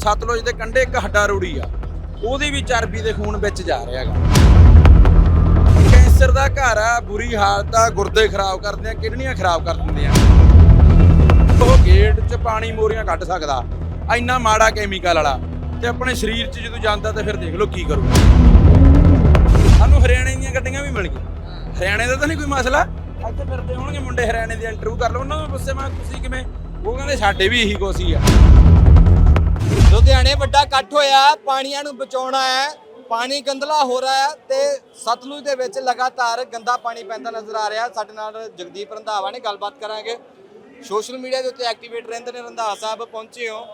ਸਤਲੁਜ ਦੇ ਕੰਢੇ ਇੱਕ ਹੱਡਾ ਰੂੜੀ ਆ। ਉਹਦੀ ਵੀ ਚਰਬੀ ਦੇ ਖੂਨ ਵਿੱਚ ਜਾ ਰਿਹਾ ਹੈਗਾ। ਕੈਂਸਰ ਦਾ ਘਰ ਆ, ਬੁਰੀ ਹਾਲਤ ਆ, ਗੁਰਦੇ ਖਰਾਬ ਕਰਦੇ ਆ, ਕਿਡਨੀਆਂ ਖਰਾਬ ਕਰ ਦਿੰਦੇ ਆ। ਉਹ ਗੇਟ 'ਚ ਪਾਣੀ ਮੋਰੀਆਂ ਕੱਢ ਸਕਦਾ। ਇੰਨਾ ਮਾੜਾ ਕੈਮੀਕਲ ਵਾਲਾ। ਤੇ ਆਪਣੇ ਸਰੀਰ 'ਚ ਜਦੋਂ ਜਾਂਦਾ ਤੇ ਫਿਰ ਦੇਖ ਲਓ ਕੀ ਕਰੂਗਾ ਸਾਨੂੰ ਹਰਿਆਣੇ ਦੀਆਂ ਗੱਡੀਆਂ ਵੀ ਮਿਲ ਗਈਆਂ। ਹਰਿਆਣੇ ਦਾ ਤਾਂ ਨਹੀਂ ਕੋਈ ਮਸਲਾ। ਇੱਥੇ ਫਿਰਦੇ ਹੋਣਗੇ ਮੁੰਡੇ ਹਰਿਆਣੇ ਦੀ ਇੰਟਰਵਿਊ ਕਰ ਲਓ। ਉਹਨਾਂ ਨੂੰ ਪੁੱਛੇ, ਮੈਂ ਤੁਸੀਂ ਕਿਵੇਂ? ਉਹ ਕਹਿੰਦੇ, ਸਾਡੇ ਵੀ ਇਹੀ ਕੁਛ ਹੀ ਆ। ਲੁਧਿਆਣੇ ਵੱਡਾ ਇਕੱਠ ਹੋਇਆ, ਪਾਣੀਆਂ ਨੂੰ ਬਚਾਉਣਾ ਹੈ, ਪਾਣੀ ਗੰਦਲਾ ਹੋ ਰਿਹਾ ਹੈ ਤੇ ਸਤਲੁਜ ਦੇ ਵਿੱਚ ਲਗਾਤਾਰ ਗੰਦਾ ਪਾਣੀ ਪੈਂਦਾ ਨਜ਼ਰ ਆ ਰਿਹਾ ਸਾਡੇ ਨਾਲ ਜਗਦੀਪ ਰੰਧਾਵਾ ਨੇ ਗੱਲਬਾਤ ਕਰਾਂਗੇ। ਸੋਸ਼ਲ ਮੀਡੀਆ ਦੇ ਉੱਤੇ ਐਕਟੀਵੇਟ ਰਹਿੰਦੇ ਨੇ ਰੰਧਾਵਾ ਸਾਹਿਬ, ਪਹੁੰਚੇ ਹੋ।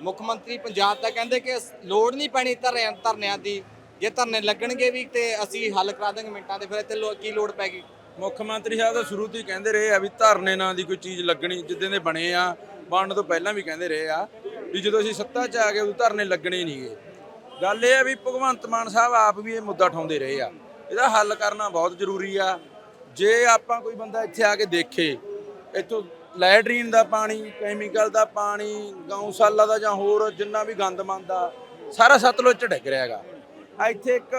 ਮੁੱਖ ਮੰਤਰੀ ਪੰਜਾਬ ਦਾ ਕਹਿੰਦੇ ਕਿ ਲੋੜ ਨਹੀਂ ਪੈਣੀ ਧਰਿਆਂ ਧਰਨਿਆਂ ਦੀ। ਜੇ ਧਰਨੇ ਲੱਗਣਗੇ ਵੀ ਤੇ ਅਸੀਂ ਹੱਲ ਕਰਾ ਦਾਂਗੇ ਮਿੰਟਾਂ ਦੇ, ਫਿਰ ਇੱਥੇ ਲੋ- ਕੀ ਲੋੜ ਪੈ ਗਈ? ਮੁੱਖ ਮੰਤਰੀ ਸਾਹਿਬ ਤਾਂ ਸ਼ੁਰੂ ਤੋਂ ਹੀ ਕਹਿੰਦੇ ਰਹੇ ਆ ਵੀ ਧਰਨੇ ਨਾਂ ਦੀ ਕੋਈ ਚੀਜ਼ ਲੱਗਣੀ, ਜਿੱਦਾਂ ਦੇ ਬਣੇ ਆ, ਬਣਨ ਤੋਂ ਪਹਿਲਾਂ ਵੀ ਕਹਿੰਦੇ ਰਹੇ ਆ। ਵੀ ਜਦੋਂ ਅਸੀਂ ਸੱਤਾ 'ਚ ਆ ਗਏ ਉਦੋਂ ਧਰਨੇ ਲੱਗਣੇ ਨਹੀਂਗੇ। ਗੱਲ ਇਹ ਆ ਵੀ ਭਗਵੰਤ ਮਾਨ ਸਾਹਿਬ ਆਪ ਵੀ ਇਹ ਮੁੱਦਾ ਉਠਾਉਂਦੇ ਰਹੇ ਆ। ਇਹਦਾ ਹੱਲ ਕਰਨਾ ਬਹੁਤ ਜ਼ਰੂਰੀ ਆ। ਜੇ ਆਪਾਂ ਕੋਈ ਬੰਦਾ ਇੱਥੇ ਆ ਕੇ ਦੇਖੇ, ਇੱਥੋਂ ਲੈਟਰੀਨ ਦਾ ਪਾਣੀ, ਕੈਮੀਕਲ ਦਾ ਪਾਣੀ ਗਊਸ਼ਾਲਾ ਦਾ ਜਾਂ ਹੋਰ ਜਿੰਨਾ ਵੀ ਗੰਦ ਮੰਦਾ ਸਾਰਾ ਸਤਲੁਜ 'ਚ ਡਿੱਗ ਰਿਹਾ ਹੈਗਾ। ਇੱਥੇ ਇੱਕ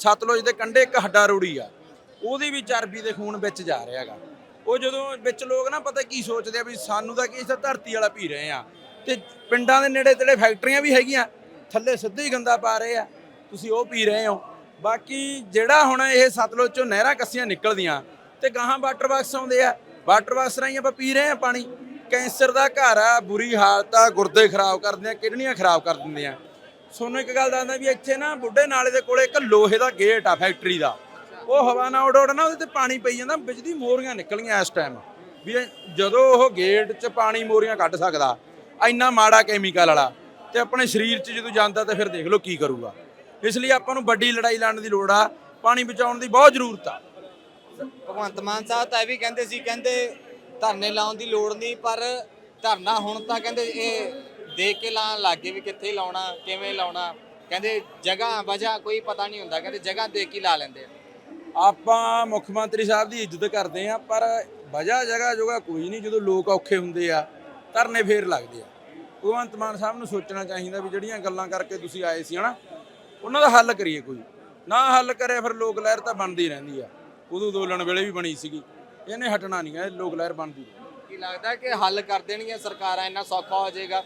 ਸਤਲੁਜ ਦੇ ਕੰਢੇ ਇੱਕ ਹੱਡਾ ਰੋੜੀ ਆ। ਉਹਦੀ ਵੀ ਚਰਬੀ ਦੇ ਖੂਨ ਵਿੱਚ ਜਾ ਰਿਹਾ ਹੈਗਾ। ਉਹ ਜਦੋਂ ਵਿੱਚ ਲੋਕ ਨਾ ਪਤਾ ਕੀ ਸੋਚਦੇ ਆ ਵੀ ਸਾਨੂੰ ਤਾਂ ਕੀ ਇਸ ਧਰਤੀ ਵਾਲਾ ਪੀ ਰਹੇ ਆ। ਤੇ ਪਿੰਡਾਂ ਦੇ ਨੇੜੇ ਤੇੜੇ ਫੈਕਟਰੀਆਂ ਵੀ ਹੈਗੀਆਂ। ਥੱਲੇ ਸਿੱਧੇ ਹੀ ਗੰਦਾ ਪਾ ਰਹੇ ਆ। ਤੁਸੀਂ ਉਹ ਪੀ ਰਹੇ ਹੋ। ਬਾਕੀ ਜਿਹੜਾ ਹੁਣ ਇਹ ਸਤਲੁਜ ਚੋਂ ਨਹਿਰਾਂ ਕੱਸੀਆਂ ਨਿਕਲਦੀਆਂ ਤੇ ਗਾਹਾਂ ਵਾਟਰ ਬਾਕਸ ਆਉਂਦੇ ਆ। ਵਾਟਰ ਬਾਕਸ ਰਾਹੀਂ ਆਪਾਂ ਪੀ ਰਹੇ ਆ ਪਾਣੀ। ਕੈਂਸਰ ਦਾ ਘਰ ਆ, ਬੁਰੀ ਹਾਲਤ ਆ, ਗੁਰਦੇ ਖਰਾਬ ਕਰਦੇ ਆ, ਕਿਡਨੀਆਂ ਖਰਾਬ ਕਰ ਦਿੰਦੇ ਆ ਸੋਨੂੰ ਇੱਕ ਗੱਲ ਦੱਸਦਾ ਵੀ ਇੱਥੇ ਨਾ ਬੁੱਢੇ ਨਾਲੇ ਦੇ ਕੋਲੇ ਇੱਕ ਲੋਹੇ ਦਾ ਗੇਟ ਆ, ਫੈਕਟਰੀ ਦਾ। ਉਹ ਹਵਾ ਨਾਲ ਉੱਡ ਉੱਡ ਨਾ, ਉਹਦੇ ਤੇ ਪਾਣੀ ਪਈ ਜਾਂਦਾ, ਬਿਜਲੀ ਮੋਰੀਆਂ ਨਿਕਲੀਆਂ ਇਸ ਟਾਈਮ ਵੀ ਜਦੋਂ ਉਹ ਗੇਟ 'ਚ ਪਾਣੀ ਮੋਰੀਆਂ ਕੱਢ ਸਕਦਾ ਇੰਨਾ ਮਾੜਾ ਕੈਮੀਕਲ ਵਾਲਾ ਤੇ ਆਪਣੇ ਸਰੀਰ 'ਚ ਜਦੋਂ ਜਾਂਦਾ ਤੇ ਫਿਰ ਦੇਖ ਲਓ ਕੀ ਕਰੂਗਾ। ਇਸ ਲਈ ਆਪਾਂ ਨੂੰ ਵੱਡੀ ਲੜਾਈ ਲੜਨ ਦੀ ਲੋੜ ਆ ਪਾਣੀ ਬਚਾਉਣ ਦੀ ਬਹੁਤ ਜ਼ਰੂਰਤ ਆ। ਭਗਵੰਤ ਮਾਨ ਸਾਹਿਬ ਤਾਂ ਇਹ ਵੀ ਕਹਿੰਦੇ ਸੀ ਕਹਿੰਦੇ ਧਰਨੇ ਲਾਉਣ ਦੀ ਲੋੜ ਨਹੀਂ ਪਰ ਧਰਨਾ ਹੁਣ ਤਾਂ ਕਹਿੰਦੇ ਇਹ ਦੇਖ ਕੇ ਲਾਉਣ ਲੱਗੇ ਵੀ ਕਿੱਥੇ ਲਾਉਣਾ ਕਿਵੇਂ ਲਾਉਣਾ। ਕਹਿੰਦੇ ਜਗ੍ਹਾ ਵਜ੍ਹਾ ਕੋਈ ਪਤਾ ਨਹੀਂ ਹੁੰਦਾ ਕਹਿੰਦੇ ਜਗ੍ਹਾ ਦੇਖ ਕੇ ਲਾ ਲੈਂਦੇ ਆ। ਆਪਾਂ ਮੁੱਖ ਮੰਤਰੀ ਸਾਹਿਬ ਦੀ ਇੱਜ਼ਤ ਕਰਦੇ ਆ ਪਰ ਵਜ੍ਹਾ ਜਗ੍ਹਾ ਜੋਗਾ ਕੋਈ ਨਹੀਂ ਜਦੋਂ ਲੋਕ ਔਖੇ ਹੁੰਦੇ ਆ ਧਰਨੇ ਫੇਰ ਲੱਗਦੇ ਆ। ਭਗਵੰਤ ਮਾਨ ਸਾਹਿਬ ਨੂੰ ਸੋਚਣਾ ਚਾਹੀਦਾ ਵੀ ਜਿਹੜੀਆਂ ਗੱਲਾਂ ਕਰਕੇ ਤੁਸੀਂ ਆਏ ਸੀ ਹਨਾ? ਉਹਨਾਂ ਦਾ ਹੱਲ ਕਰੀਏ ਕੋਈ। ਨਾ ਹੱਲ ਕਰੇ ਫਿਰ ਲੋਕ ਲਹਿਰ ਤਾਂ ਬਣਦੀ ਰਹਿੰਦੀ ਆ। ਉਦੋਂ ਅੰਦੋਲਨ ਵੇਲੇ ਵੀ ਬਣੀ ਸੀਗੀ। ਇਹਨੇ ਹਟਣਾ ਨਹੀਂ ਹੈ ਲੋਕ ਲਹਿਰ ਬਣਦੀ। ਕੀ ਲੱਗਦਾ ਕਿ ਹੱਲ ਕਰ ਦੇਣਗੀਆਂ ਸਰਕਾਰਾਂ? ਇੰਨਾ ਸੌਖਾ ਹੋ ਜਾਏਗਾ।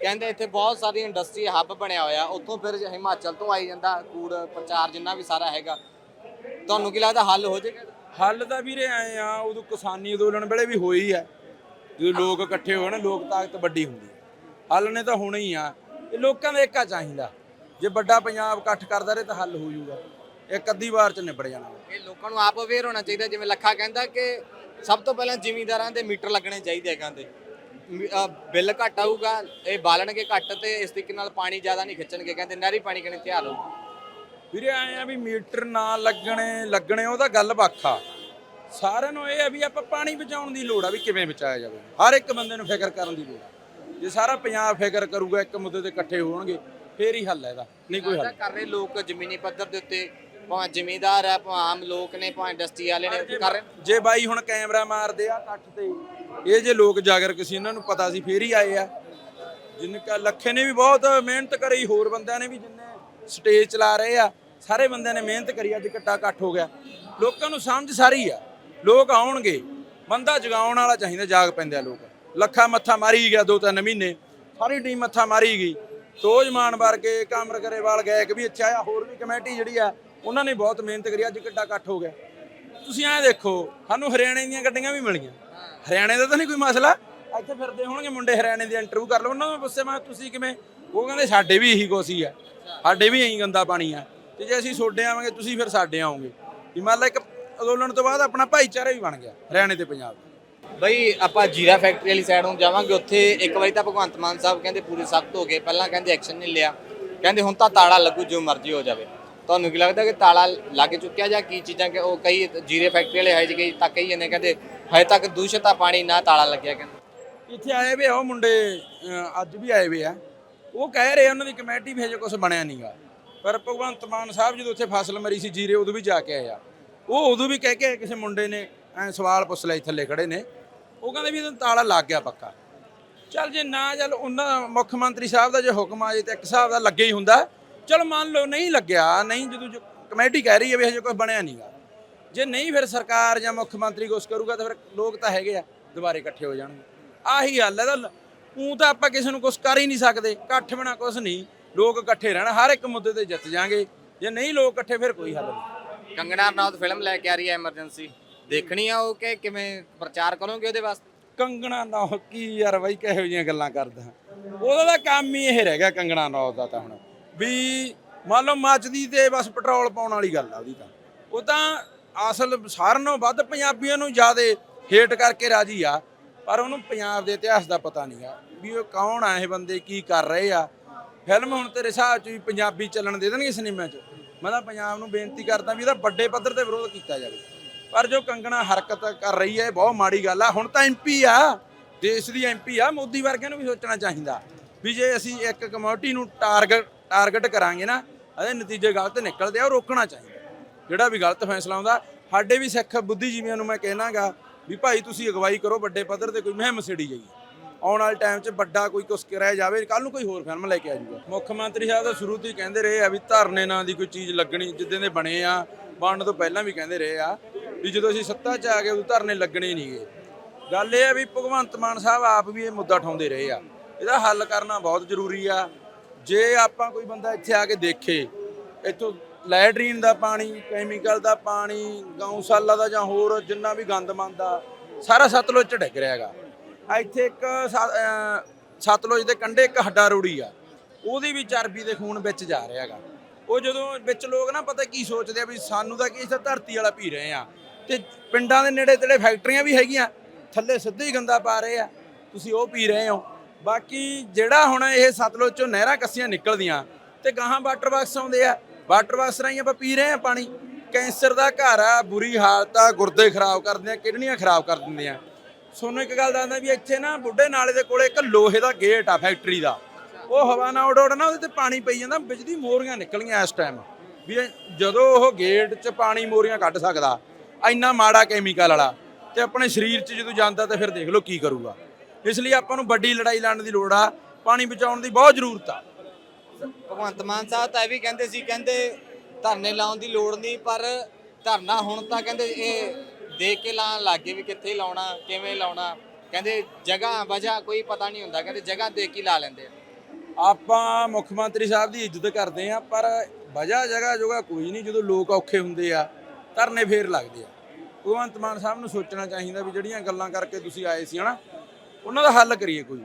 ਕਹਿੰਦੇ ਇੱਥੇ ਬਹੁਤ ਸਾਰੀ ਇੰਡਸਟਰੀ ਹੱਬ ਬਣਿਆ ਹੋਇਆ। ਉੱਥੋਂ ਫਿਰ ਹਿਮਾਚਲ ਤੋਂ ਆਈ ਜਾਂਦਾ ਕੂੜ ਪ੍ਰਚਾਰ ਜਿੰਨਾ ਵੀ ਸਾਰਾ ਹੈਗਾ। ਤੁਹਾਨੂੰ ਕੀ ਲੱਗਦਾ ਹੱਲ ਹੋ ਜਾਏਗਾ? ਹੱਲ ਤਾਂ ਵੀਰੇ ਆਏ ਆ ਉਦੋਂ ਕਿਸਾਨੀ ਅੰਦੋਲਨ ਵੇਲੇ ਵੀ ਹੋਈ ਆ। ਜਦੋਂ ਲੋਕ ਇਕੱਠੇ ਹੋਣ ਲੋਕ ਤਾਕਤ ਵੱਡੀ ਹੁੰਦੀ ਹੈ। ਹੱਲ ਨੇ ਤਾਂ ਹੋਣਾ ਹੀ ਆ। ਇਹ ਲੋਕਾਂ ਦਾ ਏਕਾ ਚਾਹੀਦਾ। ਜੇ ਵੱਡਾ ਪੰਜਾਬ ਇਕੱਠ ਕਰਦਾ ਰਹੇ ਤਾਂ ਹੱਲ ਹੋ ਜਾਊਗਾ। ਇੱਕ ਅੱਧੀ ਵਾਰ ਚ ਨਿਬੜ ਜਾਣਾ। ਇਹ ਲੋਕਾਂ ਨੂੰ ਆਪ ਅਵੇਅਰ ਹੋਣਾ ਚਾਹੀਦਾ ਜਿਵੇਂ ਲੱਖਾ ਕਹਿੰਦਾ ਕਿ ਸਭ ਤੋਂ ਪਹਿਲਾਂ ਜ਼ਿਮੀਂਦਾਰਾਂ ਦੇ ਮੀਟਰ ਲੱਗਣੇ ਚਾਹੀਦੇ ਆ ਕਹਿੰਦੇ ਬਿੱਲ ਘੱਟ ਆਊਗਾ ਇਹ ਬਾਲਣਗੇ ਘੱਟ ਤੇ ਇਸ ਤਰੀਕੇ ਨਾਲ ਪਾਣੀ ਜ਼ਿਆਦਾ ਨਹੀਂ ਖਿੱਚਣਗੇ ਕਹਿੰਦੇ ਨਹਿਰੀ ਪਾਣੀ ਕਣੇ ਧਿਆਨ ਹੋਊ ਵੀਰੇ ਆਏ ਆ ਵੀ ਮੀਟਰ ਨਾ ਲੱਗਣੇ ਲੱਗਣੇ ਉਹਦਾ ਗੱਲ ਵੱਖਾ ਸਾਰਿਆਂ ਨੂੰ ਇਹ ਆ ਵੀ ਆਪਾਂ ਪਾਣੀ ਬਚਾਉਣ ਦੀ ਲੋੜ ਆ ਵੀ ਕਿਵੇਂ ਬਚਾਇਆ ਜਾਵੇ। ਹਰ ਇੱਕ ਬੰਦੇ ਨੂੰ ਫਿਕਰ ਕਰਨ ਦੀ ਲੋੜ ਆ। ਜੇ ਸਾਰਾ ਪੰਜਾਬ ਫਿਕਰ ਕਰੂਗਾ ਇੱਕ ਮੁੱਦੇ ਤੇ ਇਕੱਠੇ ਹੋਣਗੇ ਫੇਰ ਹੀ ਹੱਲ ਹੈ ਇਹਦਾ। ਨਹੀਂ ਕੋਈ ਹੱਲ ਕਰ ਰਹੇ ਲੋਕ ਜ਼ਮੀਨੀ ਪੱਧਰ ਦੇ ਉੱਤੇ ਭਾਵੇਂ ਜ਼ਿਮੀਂਦਾਰ ਹੈ ਭਾਵੇਂ ਆਮ ਲੋਕ ਨੇ ਭਾਵੇਂ ਇੰਡਸਟਰੀ ਵਾਲੇ ਨੇ ਕਰ ਰਹੇ ਜੇ ਬਾਈ ਹੁਣ ਕੈਮਰਾ ਮਾਰਦੇ ਆ ਕੱਠ ਤੇ ਇਹ ਜੇ ਲੋਕ ਜਾਗਰਕ ਸੀ ਇਹਨਾਂ ਨੂੰ ਪਤਾ ਸੀ ਫੇਰ ਹੀ ਆਏ ਆ। ਜਿੰਨੇ ਕਾ ਲੱਖੇ ਨੇ ਵੀ ਬਹੁਤ ਮਿਹਨਤ ਕਰੀ ਹੋਰ ਬੰਦਿਆਂ ਨੇ ਵੀ ਜਿੰਨੇ ਸਟੇਜ ਚਲਾ ਰਹੇ ਆ ਸਾਰੇ ਬੰਦਿਆਂ ਨੇ ਮਿਹਨਤ ਕਰੀ ਅੱਜ ਇਕੱਠਾ ਇਕੱਠ ਹੋ ਗਿਆ। ਲੋਕਾਂ ਨੂੰ ਸਮਝ ਸਾਰੀ ਆ। ਲੋਕ ਆਉਣਗੇ ਬੰਦਾ ਜਗਾਉਣ ਵਾਲਾ ਚਾਹੀਦਾ, ਜਾਗ ਪੈਂਦੇ ਆ ਲੋਕ। ਲੱਖਾ ਮੱਥਾ ਮਾਰੀ ਗਿਆ ਦੋ ਤਿੰਨ ਮਹੀਨੇ, ਸਾਰੀ ਟੀਮ ਮੱਥਾ ਮਾਰੀ ਗਈ। ਤੋਜਮਾਨ ਵਰਗੇ ਕਾਮਰ ਕਰੇਵਾਲ ਗਾਇਕ ਵੀ ਅੱਛਾ ਆ ਹੋਰ ਵੀ ਕਮੇਟੀ ਜਿਹੜੀ ਆ, ਉਹਨਾਂ ਨੇ ਬਹੁਤ ਮਿਹਨਤ ਕਰੀ, ਅੱਜ ਕਿੱਡਾ ਇਕੱਠ ਹੋ ਗਿਆ। ਤੁਸੀਂ ਐਂ ਦੇਖੋ, ਸਾਨੂੰ ਹਰਿਆਣੇ ਦੀਆਂ ਗੱਡੀਆਂ ਵੀ ਮਿਲੀਆਂ। ਹਰਿਆਣੇ ਦਾ ਤਾਂ ਨਹੀਂ ਕੋਈ ਮਸਲਾ। ਇੱਥੇ ਫਿਰਦੇ ਹੋਣਗੇ, ਮੁੰਡੇ ਹਰਿਆਣੇ ਦੀ ਇੰਟਰਵਿਊ ਕਰ ਲਓ। ਉਹਨਾਂ ਨੂੰ ਪੁੱਛੇ ਮੈਂ ਤੁਸੀਂ ਕਿਵੇਂ? ਉਹ ਕਹਿੰਦੇ, ਸਾਡੇ ਵੀ ਇਹੀ ਕੋਸ਼ੀ ਹੀ ਆ। ਸਾਡੇ ਵੀ ਇਹੀ ਗੰਦਾ ਪਾਣੀ ਆ। ਤੇ ਜੇ ਅਸੀਂ ਸੋਡੇ ਆਵਾਂਗੇ, ਤੁਸੀਂ ਫਿਰ ਸਾਡੇ ਆਓਗੇ। ਵੀ ਮੰਨ ਲਾ ਇੱਕ ਅੰਦੋਲਨ ਤੋਂ ਬਾਅਦ ਆਪਣਾ ਭਾਈਚਾਰਾ ਵੀ ਬਣ ਗਿਆ ਹਰਿਆਣੇ ਤੇ ਪੰਜਾਬ ਦਾ ਬਈ ਆਪਾਂ ਜੀਰਾ ਫੈਕਟਰੀ ਵਾਲੀ ਸਾਈਡ ਨੂੰ ਜਾਵਾਂਗੇ ਉੱਥੇ ਇੱਕ ਵਾਰੀ ਤਾਂ ਭਗਵੰਤ ਮਾਨ ਸਾਹਿਬ ਕਹਿੰਦੇ ਪੂਰੇ ਸਖਤ ਹੋ ਗਏ ਪਹਿਲਾਂ ਕਹਿੰਦੇ ਐਕਸ਼ਨ ਨਹੀਂ ਲਿਆ। ਕਹਿੰਦੇ ਹੁਣ ਤਾਂ ਤਾਲਾ ਲੱਗੂ ਜੋ ਮਰਜ਼ੀ ਹੋ ਜਾਵੇ। ਤੁਹਾਨੂੰ ਕੀ ਲੱਗਦਾ ਕਿ ਤਾਲਾ ਲੱਗ ਚੁੱਕਿਆ ਜਾਂ ਕੀ ਚੀਜ਼ਾਂ ਕਿ ਉਹ ਕਈ ਜੀਰੇ ਫੈਕਟਰੀ ਵਾਲੇ ਹੈ ਜੀ ਤੱਕ ਹੀ ਜਾਂਦੇ ਕਹਿੰਦੇ ਹਜੇ ਤੱਕ ਦੂਸ਼ਿਤ ਆ ਪਾਣੀ ਨਾ ਤਾਲਾ ਲੱਗਿਆ ਕਹਿੰਦੇ। ਇੱਥੇ ਆਏ ਵੇ ਉਹ ਮੁੰਡੇ ਅੱਜ ਵੀ ਆਏ ਵੇ ਆ। ਉਹ ਕਹਿ ਰਹੇ ਉਹਨਾਂ ਦੀ ਕਮੇਟੀ ਵੀ ਹਜੇ ਕੁਝ ਬਣਿਆ ਨਹੀਂਗਾ ਪਰ ਭਗਵੰਤ ਮਾਨ ਸਾਹਿਬ ਜਦੋਂ ਉੱਥੇ ਫਸਲ ਮਰੀ ਸੀ ਜੀਰੇ ਉਦੋਂ ਵੀ ਜਾ ਕੇ ਆਏ ਆ। ਉਹ ਉਦੋਂ ਵੀ ਕਹਿ ਕੇ ਕਿਸੇ ਮੁੰਡੇ ਨੇ, ਐ ਸਵਾਲ ਪੁੱਛ ਲਿਆ ਥੱਲੇ ਖੜੇ ਨੇ। ਉਹ ਕਹਿੰਦੇ ਵੀ ਇਹਨੂੰ ਤਾਲਾ ਲੱਗ ਗਿਆ ਪੱਕਾ। ਚੱਲ ਜੇ ਨਾ, ਚੱਲ ਉਹਨਾਂ ਮੁੱਖ ਮੰਤਰੀ ਸਾਹਿਬ ਦਾ ਜੇ ਹੁਕਮ ਆ ਜੇ ਤੇ ਇੱਕ ਹਿਸਾਬ ਦਾ ਲੱਗੇ ਹੀ ਹੁੰਦਾ। ਚਲ ਮੰਨ ਲਓ ਨਹੀਂ ਲੱਗਿਆ, ਨਹੀਂ ਜਦੋਂ ਜੋ ਕਮੇਟੀ ਕਹਿ ਰਹੀ ਹੈ ਵੀ ਹਜੇ ਕੋਈ ਬਣਿਆ ਨਹੀਂਗਾ ਜੇ ਨਹੀਂ ਫਿਰ ਸਰਕਾਰ ਜਾਂ ਮੁੱਖ ਮੰਤਰੀ ਕੁਛ ਕਰੂਗਾ ਤਾਂ ਫਿਰ ਲੋਕ ਤਾਂ ਹੈਗੇ ਆ, ਦੁਬਾਰੇ ਇਕੱਠੇ ਹੋ ਜਾਣਗੇ। ਆਹੀ ਹੱਲ ਹੈ ਤਾਂ ਉਹ ਤਾਂ ਆਪਾਂ ਕਿਸੇ ਨੂੰ ਕੁਝ ਕਰ ਹੀ ਨਹੀਂ ਸਕਦੇ, ਇਕੱਠ ਬਿਨਾ ਕੁਝ ਨਹੀਂ। ਲੋਕ ਇਕੱਠੇ ਰਹਿਣ, ਹਰ ਇੱਕ ਮੁੱਦੇ ਤੇ ਜਿੱਤ ਜਾਾਂਗੇ ਜੇ ਨਹੀਂ ਲੋਕ ਇਕੱਠੇ ਫਿਰ ਕੋਈ ਹੱਲ ਨਹੀਂ। ਕੰਗਣਾ ਰਣੌਤ ਫਿਲਮ ਲੈ ਕੇ ਆ ਰਹੀ ਹੈ ਐਮਰਜੈਂਸੀ। ਦੇਖਣੀ ਆ ਉਹ ਕਿ ਕਿਵੇਂ ਪ੍ਰਚਾਰ ਕਰੋਗੇ ਉਹਦੇ ਵਾਸਤੇ? ਕੰਗਣਾ ਨਾ ਕੀ ਯਾਰ ਬਾਈ, ਕਿਹੋ ਜਿਹੀਆਂ ਗੱਲਾਂ ਕਰਦਾ ਉਹਦਾ ਤਾਂ ਕੰਮ ਹੀ ਇਹ ਰਹਿ ਗਿਆ ਕੰਗਣਾ ਨੌਤ ਦਾ ਤਾਂ ਹੁਣ। ਵੀ ਮੰਨ ਲਓ ਮੱਚਦੀ ਤੇ ਬਸ ਪੈਟਰੋਲ ਪਾਉਣ ਵਾਲੀ ਗੱਲ ਆ ਉਹਦੀ ਤਾਂ। ਉਹ ਤਾਂ ਅਸਲ ਸਾਰਿਆਂ ਨਾਲੋਂ ਵੱਧ ਪੰਜਾਬੀਆਂ ਨੂੰ ਜ਼ਿਆਦਾ ਹੇਟ ਕਰਕੇ ਰਾਜੀ ਆ, ਪਰ ਉਹਨੂੰ ਪੰਜਾਬ ਦੇ ਇਤਿਹਾਸ ਦਾ ਪਤਾ ਨਹੀਂ ਆ ਵੀ ਉਹ ਕੌਣ ਆ, ਇਹ ਬੰਦੇ ਕੀ ਕਰ ਰਹੇ ਆ। ਫਿਲਮ ਹੁਣ ਤੇਰੇ ਹਿਸਾਬ ਚ ਵੀ ਪੰਜਾਬੀ ਚੱਲਣ ਦੇ ਦੇਣਗੇ ਸਿਨੇਮਾ 'ਚ? ਮੈਂ ਤਾਂ ਪੰਜਾਬ ਨੂੰ ਬੇਨਤੀ ਕਰਦਾ ਵੀ ਇਹਦਾ ਵੱਡੇ ਪੱਧਰ ਤੇ ਵਿਰੋਧ ਕੀਤਾ ਜਾਵੇ। ਪਰ ਜੋ ਕੰਗਣਾ ਹਰਕਤ ਕਰ ਰਹੀ ਹੈ, ਇਹ ਬਹੁਤ ਮਾੜੀ ਗੱਲ ਆ। ਹੁਣ ਤਾਂ ਐਮਪੀ ਆ, ਦੇਸ਼ ਦੀ ਐਮਪੀ ਆ, ਮੋਦੀ ਵਰਗਿਆਂ ਨੂੰ ਵੀ ਸੋਚਣਾ ਚਾਹੀਦਾ ਵੀ ਜੇ ਅਸੀਂ ਇੱਕ ਕਮਿਊਨਿਟੀ ਨੂੰ ਟਾਰਗੇਟ ਟਾਰਗੇਟ ਕਰਾਂਗੇ ਨਾ ਇਹਦੇ ਨਤੀਜੇ ਗਲਤ ਨਿਕਲਦੇ ਆ, ਉਹ ਰੋਕਣਾ ਚਾਹੀਦਾ। ਜਿਹੜਾ ਵੀ ਗਲਤ ਫੈਸਲਾ ਆਉਂਦਾ, ਸਾਡੇ ਵੀ ਸਿੱਖ ਬੁੱਧੀਜੀਵੀਆਂ ਨੂੰ ਮੈਂ ਕਹਿਣਾਗਾ ਵੀ ਭਾਈ ਤੁਸੀਂ ਅਗਵਾਈ ਕਰੋ, ਵੱਡੇ ਪੱਧਰ ਤੇ ਕੋਈ ਮੁਹਿੰਮ ਛੇੜੀ ਜਾਈਏ। ਆਉਣ ਵਾਲੇ ਟਾਈਮ 'ਚ ਵੱਡਾ ਕੋਈ ਕੁਛ ਕਰਾਇਆ ਜਾਵੇ ਕੱਲ ਨੂੰ ਕੋਈ ਹੋਰ ਫਿਲਮ ਲੈ ਕੇ ਆ ਜਾਊਗਾ। ਮੁੱਖ ਮੰਤਰੀ ਸਾਹਿਬ ਤਾਂ ਸ਼ੁਰੂ ਤੋਂ ਹੀ ਕਹਿੰਦੇ ਰਹੇ ਆ ਵੀ ਧਰਨੇ ਨਾਂ ਦੀ ਕੋਈ ਚੀਜ਼ ਲੱਗਣੀ, ਜਿੱਦਾਂ ਦੇ ਬਣੇ ਆ, ਬਣਨ ਤੋਂ ਪਹਿਲਾਂ ਵੀ ਕਹਿੰਦੇ ਰਹੇ ਆ ਵੀ ਜਦੋਂ ਅਸੀਂ ਸੱਤਾ 'ਚ ਆ ਗਏ ਉਦੋਂ ਧਰਨੇ ਲੱਗਣੇ ਹੀ ਨਹੀਂਗੇ ਗੱਲ ਇਹ ਆ ਵੀ ਭਗਵੰਤ ਮਾਨ ਸਾਹਿਬ ਆਪ ਵੀ ਇਹ ਮੁੱਦਾ ਉਠਾਉਂਦੇ ਰਹੇ ਆ। ਇਹਦਾ ਹੱਲ ਕਰਨਾ ਬਹੁਤ ਜ਼ਰੂਰੀ ਆ। ਜੇ ਆਪਾਂ ਕੋਈ ਬੰਦਾ ਇੱਥੇ ਆ ਕੇ ਦੇਖੇ, ਇੱਥੋਂ ਲੈਟਰੀਨ ਦਾ ਪਾਣੀ, ਕੈਮੀਕਲ ਦਾ ਪਾਣੀ, ਗਊਸ਼ਾਲਾ ਦਾ ਜਾਂ ਹੋਰ ਜਿੰਨਾ ਵੀ ਗੰਦ ਮੰਦਾ ਸਾਰਾ ਸਤਲੁਜ ਚ ਡਿੱਗ ਰਿਹਾ ਹੈਗਾ। ਇੱਥੇ ਇੱਕ ਸਤਲੁਜ ਦੇ ਕੰਢੇ ਇੱਕ ਹੱਡਾ ਰੋੜੀ ਆ। ਉਹਦੀ ਵੀ ਚਰਬੀ ਦੇ ਖੂਨ ਵਿੱਚ ਜਾ ਰਿਹਾ ਹੈਗਾ। ਉਹ ਜਦੋਂ ਵਿੱਚ ਲੋਕ ਨਾ ਪਤਾ ਕੀ ਸੋਚਦੇ ਆ ਵੀ ਸਾਨੂੰ ਤਾਂ ਕੀ ਇਸ ਧਰਤੀ ਵਾਲਾ ਪੀ ਰਹੇ ਆ। ਤੇ ਪਿੰਡਾਂ ਦੇ ਨੇੜੇ ਤੇੜੇ ਫੈਕਟਰੀਆਂ ਵੀ ਹੈਗੀਆਂ। ਥੱਲੇ ਸਿੱਧੇ ਹੀ ਗੰਦਾ ਪਾ ਰਹੇ ਆ। ਤੁਸੀਂ ਉਹ ਪੀ ਰਹੇ ਹੋ। ਬਾਕੀ ਜਿਹੜਾ ਹੁਣ ਇਹ ਸਤਲੁਜ ਚੋਂ ਨਹਿਰਾਂ ਕੱਸੀਆਂ ਨਿਕਲਦੀਆਂ ਤੇ ਗਾਹਾਂ ਵਾਟਰ ਬਾਕਸ ਆਉਂਦੇ ਆ। ਵਾਟਰ ਬਾਕਸ ਰਾਹੀਂ ਆਪਾਂ ਪੀ ਰਹੇ ਆ ਪਾਣੀ। ਕੈਂਸਰ ਦਾ ਘਰ ਆ, ਬੁਰੀ ਹਾਲਤ ਆ, ਗੁਰਦੇ ਖਰਾਬ ਕਰਦੇ ਆ, ਕਿਡਨੀਆਂ ਖਰਾਬ ਕਰ ਦਿੰਦੇ ਆ ਸੋਨੂੰ ਇੱਕ ਗੱਲ ਦੱਸਦਾ ਵੀ ਇੱਥੇ ਨਾ ਬੁੱਢੇ ਨਾਲੇ ਦੇ ਕੋਲੇ ਇੱਕ ਲੋਹੇ ਦਾ ਗੇਟ ਆ ਫੈਕਟਰੀ ਦਾ। ਉਹ ਹਵਾ ਨਾਲ ਉੱਡ ਉੱਡ ਉਹਦੇ ਤੇ ਪਾਣੀ ਪਈ ਜਾਂਦਾ ਵਿੱਚ ਮੋਰੀਆਂ ਨਿਕਲੀਆਂ ਇਸ ਟਾਈਮ ਵੀ ਜਦੋਂ ਉਹ ਗੇਟ 'ਚ ਪਾਣੀ ਮੋਰੀਆਂ ਕੱਢ ਸਕਦਾ, ਇੰਨਾ ਮਾੜਾ ਕੈਮੀਕਲ ਵਾਲਾ, ਤੇ ਆਪਣੇ ਸਰੀਰ 'ਚ ਜਦੋਂ ਜਾਂਦਾ ਤਾਂ ਫਿਰ ਦੇਖ ਲਓ ਕੀ ਕਰੂਗਾ। ਇਸ ਲਈ ਆਪਾਂ ਨੂੰ ਵੱਡੀ ਲੜਾਈ ਲੜਨ ਦੀ ਲੋੜ ਆ, ਪਾਣੀ ਬਚਾਉਣ ਦੀ ਬਹੁਤ ਜ਼ਰੂਰਤ ਆ। ਭਗਵੰਤ ਮਾਨ ਸਾਹਿਬ ਤਾਂ ਇਹ ਵੀ ਕਹਿੰਦੇ ਸੀ, ਕਹਿੰਦੇ ਧਰਨੇ ਲਾਉਣ ਦੀ ਲੋੜ ਨਹੀਂ, ਪਰ ਧਰਨਾ ਹੁਣ ਤਾਂ ਕਹਿੰਦੇ ਇਹ ਦੇਖ ਕੇ ਲਾਉਣ ਲੱਗੇ ਵੀ ਕਿੱਥੇ ਲਾਉਣਾ ਕਿਵੇਂ ਲਾਉਣਾ। ਕਹਿੰਦੇ ਜਗ੍ਹਾ ਵਜ੍ਹਾ ਕੋਈ ਪਤਾ ਨਹੀਂ ਹੁੰਦਾ ਕਹਿੰਦੇ ਜਗ੍ਹਾ ਦੇਖ ਕੇ ਹੀ ਲਾ ਲੈਂਦੇ ਆ। ਆਪਾਂ ਮੁੱਖ ਮੰਤਰੀ ਸਾਹਿਬ ਦੀ ਇੱਜ਼ਤ ਕਰਦੇ ਆ ਪਰ ਵਜ੍ਹਾ ਜਗ੍ਹਾ ਜੋਗਾ ਕੋਈ ਨਹੀਂ ਜਦੋਂ ਲੋਕ ਔਖੇ ਹੁੰਦੇ ਆ ਧਰਨੇ ਫੇਰ ਲੱਗਦੇ ਆ। ਭਗਵੰਤ ਮਾਨ ਸਾਹਿਬ ਨੂੰ ਸੋਚਣਾ ਚਾਹੀਦਾ ਵੀ ਜਿਹੜੀਆਂ ਗੱਲਾਂ ਕਰਕੇ ਤੁਸੀਂ ਆਏ ਸੀ ਹਨਾ? ਉਹਨਾਂ ਦਾ ਹੱਲ ਕਰੀਏ ਕੋਈ।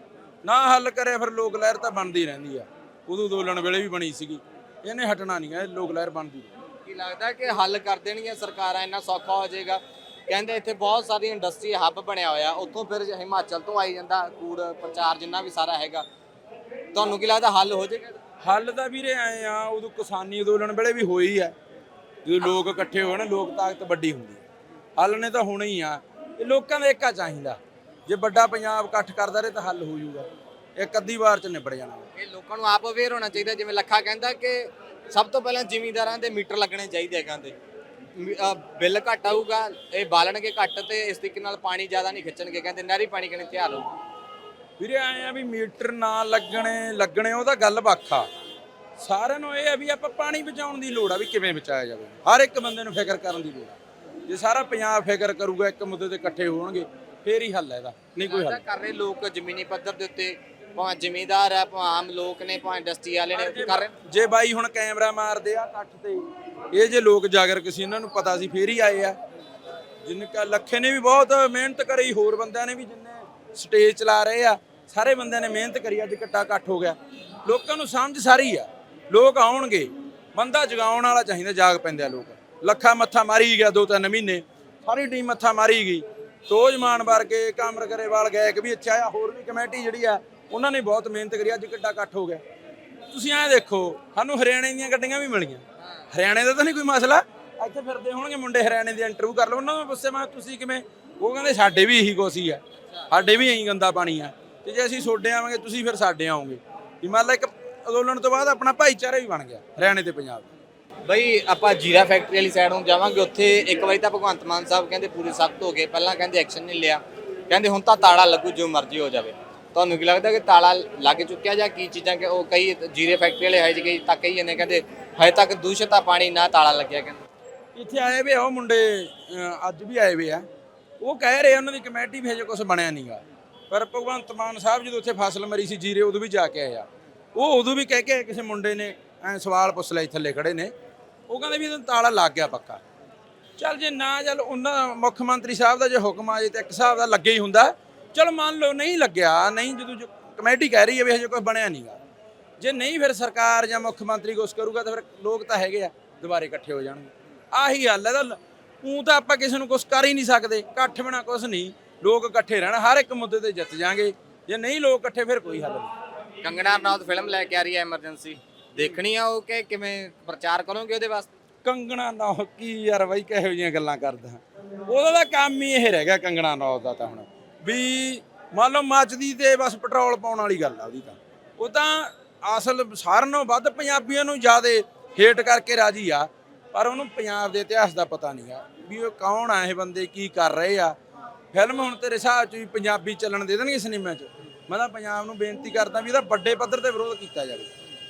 ਨਾ ਹੱਲ ਕਰੇ ਫਿਰ ਲੋਕ ਲਹਿਰ ਤਾਂ ਬਣਦੀ ਰਹਿੰਦੀ ਆ। ਉਦੋਂ ਅੰਦੋਲਨ ਵੇਲੇ ਵੀ ਬਣੀ ਸੀਗੀ। ਇਹਨੇ ਹਟਣਾ ਨਹੀਂ ਹੈ ਲੋਕ ਲਹਿਰ ਬਣਦੀ। ਕੀ ਲੱਗਦਾ ਕਿ ਹੱਲ ਕਰ ਦੇਣਗੀਆਂ ਸਰਕਾਰਾਂ ਇੰਨਾ ਸੌਖਾ ਹੋ ਜਾਏਗਾ? ਕਹਿੰਦੇ ਇੱਥੇ ਬਹੁਤ ਸਾਰੀ ਇੰਡਸਟਰੀ ਹੱਬ ਬਣਿਆ ਹੋਇਆ ਉੱਥੋਂ ਫਿਰ ਹਿਮਾਚਲ ਤੋਂ ਆਈ ਜਾਂਦਾ ਕੂੜ ਪ੍ਰਚਾਰ ਜਿੰਨਾ ਵੀ ਸਾਰਾ ਹੈਗਾ। ਤੁਹਾਨੂੰ ਕੀ ਲੱਗਦਾ ਹੱਲ ਹੋ ਜਾਏਗਾ? ਹੱਲ ਤਾਂ ਵੀਰੇ ਆਏ ਆ ਉਦੋਂ ਕਿਸਾਨੀ ਅੰਦੋਲਨ ਵੇਲੇ ਵੀ ਹੋਈ ਆ। ਜਦੋਂ ਲੋਕ ਇਕੱਠੇ ਹੋਣ ਲੋਕ ਤਾਕਤ ਵੱਡੀ ਹੁੰਦੀ ਹੈ ਹੱਲ ਨੇ ਤਾਂ ਹੋਣਾ ਹੀ ਆ। ਇਹ ਲੋਕਾਂ ਦਾ ਏਕਾ ਚਾਹੀਦਾ। ਜੇ ਵੱਡਾ ਪੰਜਾਬ ਇਕੱਠ ਕਰਦਾ ਰਹੇ ਤਾਂ ਹੱਲ ਹੋ ਜਾਊਗਾ। ਇੱਕ ਅੱਧੀ ਵਾਰ ਚ ਨਿਬੜ ਜਾਣਾ। ਇਹ ਲੋਕਾਂ ਨੂੰ ਆਪ ਅਵੇਅਰ ਹੋਣਾ ਚਾਹੀਦਾ ਜਿਵੇਂ ਲੱਖਾ ਕਹਿੰਦਾ ਕਿ ਸਭ ਤੋਂ ਪਹਿਲਾਂ ਜ਼ਿਮੀਂਦਾਰਾਂ ਦੇ ਮੀਟਰ ਲੱਗਣੇ ਚਾਹੀਦੇ ਮੀ- ਅਹ ਬਿੱਲ ਘੱਟ ਆਊਗਾ ਇਹ ਬਾਲਣਗੇ ਘੱਟ ਤੇ ਇਸ ਤਰੀਕੇ ਨਾਲ ਪਾਣੀ ਜ਼ਿਆਦਾ ਨਹੀਂ ਖਿੱਚਣਗੇ ਕਹਿੰਦੇ ਨਹਿਰੀ ਪਾਣੀ ਕਿਨੇ ਧਿਆਨ ਹੋਊ। ਵੀਰੇ ਆਏ ਆ ਵੀ ਮੀਟਰ ਨਾ ਲੱਗਣੇ ਲੱਗਣੇ ਉਹਦਾ ਗੱਲ ਵੱਖਾ ਸਾਰਿਆਂ ਨੂੰ ਇਹ ਆ ਵੀ ਆਪਾਂ ਪਾਣੀ ਬਚਾਉਣ ਦੀ ਲੋੜ ਆ ਵੀ ਕਿਵੇਂ ਬਚਾਇਆ ਜਾਵੇ। ਹਰ ਇੱਕ ਬੰਦੇ ਨੂੰ ਫਿਕਰ ਕਰਨ ਦੀ ਲੋੜ ਆ। ਜੇ ਸਾਰਾ ਪੰਜਾਬ ਫਿਕਰ ਕਰੂਗਾ ਇੱਕ ਮੁੱਦੇ ਤੇ ਇਕੱਠੇ ਹੋਣਗੇ ਫੇਰ ਹੀ ਹੱਲ ਹੈ ਇਹਦਾ ਨਹੀਂ ਕੋਈ ਹੱਲ ਕਰ ਰਹੇ ਲੋਕ ਜ਼ਮੀਨੀ ਪੱਧਰ ਦੇ ਉੱਤੇ ਭਾਵੇਂ ਜ਼ਿਮੀਂਦਾਰ ਹੈ ਭਾਵੇਂ ਆਮ ਲੋਕ ਨੇ ਭਾਵੇਂ ਇੰਡਸਟਰੀ ਵਾਲੇ ਨੇ ਕਰ ਰਹੇ ਜੇ ਬਾਈ ਹੁਣ ਕੈਮਰਾ ਮਾਰਦੇ ਆ ਕੱਠ ਤੇ ਇਹ ਜੇ ਲੋਕ ਜਾਗਰਕ ਸੀ, ਇਹਨਾਂ ਨੂੰ ਪਤਾ ਸੀ, ਫੇਰ ਹੀ ਆਏ ਆ। ਜਿੰਨੇ ਕਾ ਲੱਖੇ ਨੇ ਵੀ ਬਹੁਤ ਮਿਹਨਤ ਕਰੀ, ਹੋਰ ਬੰਦਿਆਂ ਨੇ ਵੀ ਜਿੰਨੇ ਸਟੇਜ ਚਲਾ ਰਹੇ ਆ, ਸਾਰੇ ਬੰਦਿਆਂ ਨੇ ਮਿਹਨਤ ਕਰੀ, ਅੱਜ ਇਕੱਠਾ ਇਕੱਠ ਹੋ ਗਿਆ। ਲੋਕਾਂ ਨੂੰ ਸਮਝ ਸਾਰੀ ਆ, ਲੋਕ ਆਉਣਗੇ, ਬੰਦਾ ਜਗਾਉਣ ਵਾਲਾ ਚਾਹੀਦਾ, ਜਾਗ ਪੈਂਦੇ ਆ ਲੋਕ। ਲੱਖਾ ਮੱਥਾ ਮਾਰੀ ਗਿਆ ਦੋ ਤਿੰਨ ਮਹੀਨੇ, ਸਾਰੀ ਟੀਮ ਮੱਥਾ ਮਾਰੀ ਗਈ। ਤੋਜਮਾਨ ਵਰਗੇ, ਕਾਮਰ ਕਰੇਵਾਲ ਗਏ ਕਿ ਵੀ ਇੱਥੇ ਆਇਆ, ਹੋਰ ਵੀ ਕਮੇਟੀ ਜਿਹੜੀ ਆ, ਉਹਨਾਂ ਨੇ ਬਹੁਤ ਮਿਹਨਤ ਕਰੀ, ਅੱਜ ਕਿੱਡਾ ਇਕੱਠ ਹੋ ਗਿਆ। ਤੁਸੀਂ ਐਂ ਦੇਖੋ, ਸਾਨੂੰ ਹਰਿਆਣੇ ਦੀਆਂ ਗੱਡੀਆਂ ਵੀ ਮਿਲੀਆਂ। ਹਰਿਆਣੇ ਦਾ ਤਾਂ ਨਹੀਂ ਕੋਈ ਮਸਲਾ। ਇੱਥੇ ਫਿਰਦੇ ਹੋਣਗੇ ਮੁੰਡੇ ਹਰਿਆਣੇ ਦੀ ਇੰਟਰਵਿਊ ਕਰ ਲਓ। ਉਹਨਾਂ ਨੂੰ ਪੁੱਛੇ ਮੈਂ ਤੁਸੀਂ ਕਿਵੇਂ ਉਹ ਕਹਿੰਦੇ ਸਾਡੇ ਵੀ ਇਹੀ ਕੁਛ ਹੀ ਆ। ਸਾਡੇ ਵੀ ਇਹੀ ਗੰਦਾ ਪਾਣੀ ਆ। ਤੇ ਜੇ ਅਸੀਂ ਸੋਡੇ ਆਵਾਂਗੇ ਤੁਸੀਂ ਫਿਰ ਸਾਡੇ ਆਓਗੇ। ਵੀ ਮੰਨ ਲਾ ਇੱਕ ਅੰਦੋਲਨ ਤੋਂ ਬਾਅਦ ਆਪਣਾ ਭਾਈਚਾਰਾ ਵੀ ਬਣ ਗਿਆ ਹਰਿਆਣੇ ਤੇ ਪੰਜਾਬ। ਦਾ ਬਈ ਆਪਾਂ ਜੀਰਾ ਫੈਕਟਰੀ ਵਾਲੀ ਸਾਈਡ ਨੂੰ ਜਾਵਾਂਗੇ। ਉੱਥੇ ਇੱਕ ਵਾਰੀ ਤਾਂ ਭਗਵੰਤ ਮਾਨ ਸਾਹਿਬ ਕਹਿੰਦੇ ਪੂਰੇ ਸਖਤ ਹੋ ਗਏ। ਪਹਿਲਾਂ ਕਹਿੰਦੇ ਐਕਸ਼ਨ ਨਹੀਂ ਲਿਆ। ਕਹਿੰਦੇ ਹੁਣ ਤਾਂ ਤਾੜਾ ਲੱਗੂ ਜੋ ਮਰਜ਼ੀ ਹੋ ਜਾਵੇ। ਤੁਹਾਨੂੰ ਕੀ ਲੱਗਦਾ ਕਿ ਤਾਲਾ ਲੱਗ ਚੁੱਕਿਆ ਜਾਂ ਕੀ ਚੀਜ਼ਾਂ ਕਿ ਉਹ ਕਈ ਜੀਰੇ ਫੈਕਟਰੀ ਵਾਲੇ ਹੈ ਜੀ ਤੱਕ ਕਈ ਜਣੇ ਕਹਿੰਦੇ ਹਜੇ ਤੱਕ ਦੂਸ਼ਿਤ ਆ ਪਾਣੀ, ਨਾ ਤਾਲਾ ਲੱਗਿਆ ਕਹਿੰਦੇ। ਇੱਥੇ ਆਏ ਵੇ ਆ ਉਹ ਮੁੰਡੇ, ਅਹ ਅੱਜ ਵੀ ਆਏ ਵੇ ਆ। ਉਹ ਕਹਿ ਰਹੇ ਆ ਉਹਨਾਂ ਦੀ ਕਮੇਟੀ ਵੀ ਹਜੇ ਕੁਝ ਬਣਿਆ ਨਹੀਂਗਾ ਪਰ ਭਗਵੰਤ ਮਾਨ ਸਾਹਿਬ ਜਦੋਂ ਉੱਥੇ ਫਸਲ ਮਰੀ ਸੀ ਜੀਰੇ, ਉਦੋਂ ਵੀ ਜਾ ਕੇ ਆਏ ਆ। ਉਹ ਉਦੋਂ ਵੀ ਕਹਿ ਕੇ ਆਏ ਕਿਸੇ ਮੁੰਡੇ ਨੇ, ਐ ਸਵਾਲ ਪੁੱਛ ਲਏ ਥੱਲੇ ਖੜੇ ਨੇ। ਉਹ ਕਹਿੰਦੇ ਵੀ ਇਹਨੂੰ ਤਾਲਾ ਲੱਗ ਗਿਆ ਪੱਕਾ। ਚੱਲ ਜੇ ਨਾ, ਚੱਲ ਉਹਨਾਂ ਮੁੱਖ ਮੰਤਰੀ ਸਾਹਿਬ ਦਾ ਜੇ ਹੁਕਮ ਆ ਜੇ ਤਾਂ ਇੱਕ ਹਿਸਾਬ ਦਾ ਲੱਗੇ ਹੀ ਹੁੰਦਾ। ਚਲ ਮੰਨ ਲਓ ਨਹੀਂ ਲੱਗਿਆ, ਨਹੀਂ ਜਦੋਂ ਜੋ ਕਮੇਟੀ ਕਹਿ ਰਹੀ ਹੈ ਵੀ ਹਜੇ ਕੁਝ ਬਣਿਆ ਨਹੀਂਗਾ ਜੇ ਨਹੀਂ ਫਿਰ ਸਰਕਾਰ ਜਾਂ ਮੁੱਖ ਮੰਤਰੀ ਕੁਛ ਕਰੂਗਾ ਤਾਂ ਫਿਰ ਲੋਕ ਤਾਂ ਹੈਗੇ ਆ ਦੁਬਾਰੇ ਇਕੱਠੇ ਹੋ ਜਾਣਗੇ। ਆਹੀ ਹੱਲ ਹੈ ਤਾਂ ਉਹ ਤਾਂ ਆਪਾਂ ਕਿਸੇ ਨੂੰ ਕੁਛ ਕਰ ਹੀ ਨਹੀਂ ਸਕਦੇ ਇਕੱਠ ਬਿਨਾ ਕੁਛ ਨਹੀਂ ਲੋਕ ਇਕੱਠੇ ਰਹਿਣ ਹਰ ਇੱਕ ਮੁੱਦੇ ਤੇ ਜਿੱਤ ਜਾਾਂਗੇ। ਜੇ ਨਹੀਂ ਲੋਕ ਇਕੱਠੇ ਫਿਰ ਕੋਈ ਹੱਲ ਨਹੀਂ। ਕੰਗਣਾ ਰਣੌਤ ਫਿਲਮ ਲੈ ਕੇ ਆ ਰਹੀ ਹੈ ਐਮਰਜੈਂਸੀ। ਦੇਖਣੀ ਆ ਉਹ ਕਿ ਕਿਵੇਂ ਪ੍ਰਚਾਰ ਕਰੋਗੇ ਉਹਦੇ ਵਾਸਤੇ? ਕੰਗਣਾ ਨਾ ਕੀ ਯਾਰ ਬਾਈ ਕਿਹੋ ਜਿਹੀਆਂ ਗੱਲਾਂ ਕਰਦਾ। ਉਹਦਾ ਤਾਂ ਕੰਮ ਹੀ ਇਹ ਰਹਿ ਗਿਆ ਕੰਗਣਾ ਨੌਤ ਦਾ ਤਾਂ ਹੁਣ। ਵੀ ਮੰਨ ਲਓ ਮੱਚਦੀ ਤੇ ਬਸ ਪੈਟਰੋਲ ਪਾਉਣ ਵਾਲੀ ਗੱਲ ਆ ਉਹਦੀ ਤਾਂ। ਉਹ ਤਾਂ ਅਸਲ ਸਾਰਿਆਂ ਨਾਲੋਂ ਵੱਧ ਪੰਜਾਬੀਆਂ ਨੂੰ ਜ਼ਿਆਦਾ ਹੇਟ ਕਰਕੇ ਰਾਜੀ ਆ, ਪਰ ਉਹਨੂੰ ਪੰਜਾਬ ਦੇ ਇਤਿਹਾਸ ਦਾ ਪਤਾ ਨਹੀਂ ਆ ਵੀ ਉਹ ਕੌਣ ਆ, ਇਹ ਬੰਦੇ ਕੀ ਕਰ ਰਹੇ ਆ। ਫਿਲਮ ਹੁਣ ਤੇਰੇ ਹਿਸਾਬ ਚ ਵੀ ਪੰਜਾਬੀ ਚੱਲਣ ਦੇ ਦੇਣਗੇ ਸਿਨੇਮਾ 'ਚ? ਮੈਂ ਤਾਂ ਪੰਜਾਬ ਨੂੰ ਬੇਨਤੀ ਕਰਦਾ ਵੀ ਇਹਦਾ ਵੱਡੇ ਪੱਧਰ ਤੇ ਵਿਰੋਧ ਕੀਤਾ ਜਾਵੇ।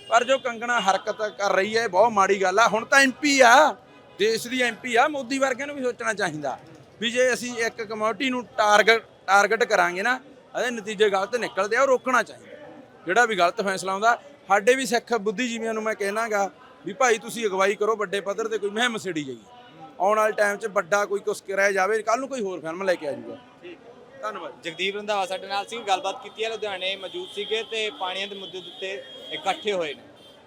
ਪਰ ਜੋ ਕੰਗਣਾ ਹਰਕਤ ਕਰ ਰਹੀ ਹੈ, ਇਹ ਬਹੁਤ ਮਾੜੀ ਗੱਲ ਆ। ਹੁਣ ਤਾਂ ਐਮਪੀ ਆ, ਦੇਸ਼ ਦੀ ਐਮਪੀ ਆ, ਮੋਦੀ ਵਰਗਿਆਂ ਨੂੰ ਵੀ ਸੋਚਣਾ ਚਾਹੀਦਾ ਵੀ ਜੇ ਅਸੀਂ ਇੱਕ ਕਮਿਊਨਿਟੀ ਨੂੰ ਟਾਰਗੇਟ ਟਾਰਗੇਟ ਕਰਾਂਗੇ ਨਾ ਇਹਦੇ ਨਤੀਜੇ ਗਲਤ ਨਿਕਲਦੇ ਆ, ਉਹ ਰੋਕਣਾ ਚਾਹੀਦਾ। ਜਿਹੜਾ ਵੀ ਗਲਤ ਫੈਸਲਾ ਆਉਂਦਾ, ਸਾਡੇ ਵੀ ਸਿੱਖ ਬੁੱਧੀਜੀਵੀਆਂ ਨੂੰ ਮੈਂ ਕਹਿਣਾਗਾ ਵੀ ਭਾਈ ਤੁਸੀਂ ਅਗਵਾਈ ਕਰੋ ਵੱਡੇ ਪੱਧਰ ਤੇ, ਕੋਈ ਮੁਹਿੰਮ ਛੇੜੀ ਜਾਈਏ ਆਉਣ ਵਾਲੇ ਟਾਈਮ 'ਚ ਵੱਡਾ ਕੋਈ ਕੁਛ ਕਰਿਆ ਜਾਵੇ ਕੱਲ ਨੂੰ ਕੋਈ ਹੋਰ ਫਿਲਮ ਲੈ ਕੇ ਆ ਜਾਊਗਾ। ਧੰਨਵਾਦ। ਜਗਦੀਪ ਰੰਧਾਵਾ ਸਾਡੇ ਨਾਲ ਸੀ, ਗੱਲਬਾਤ ਕੀਤੀ ਹੈ, ਲੁਧਿਆਣੇ ਮੌਜੂਦ ਸੀਗੇ ਤੇ ਪਾਣੀਆਂ ਦੇ ਮੁੱਦੇ ਦੇ ਉੱਤੇ ਇਕੱਠੇ ਹੋਏ ਨੇ।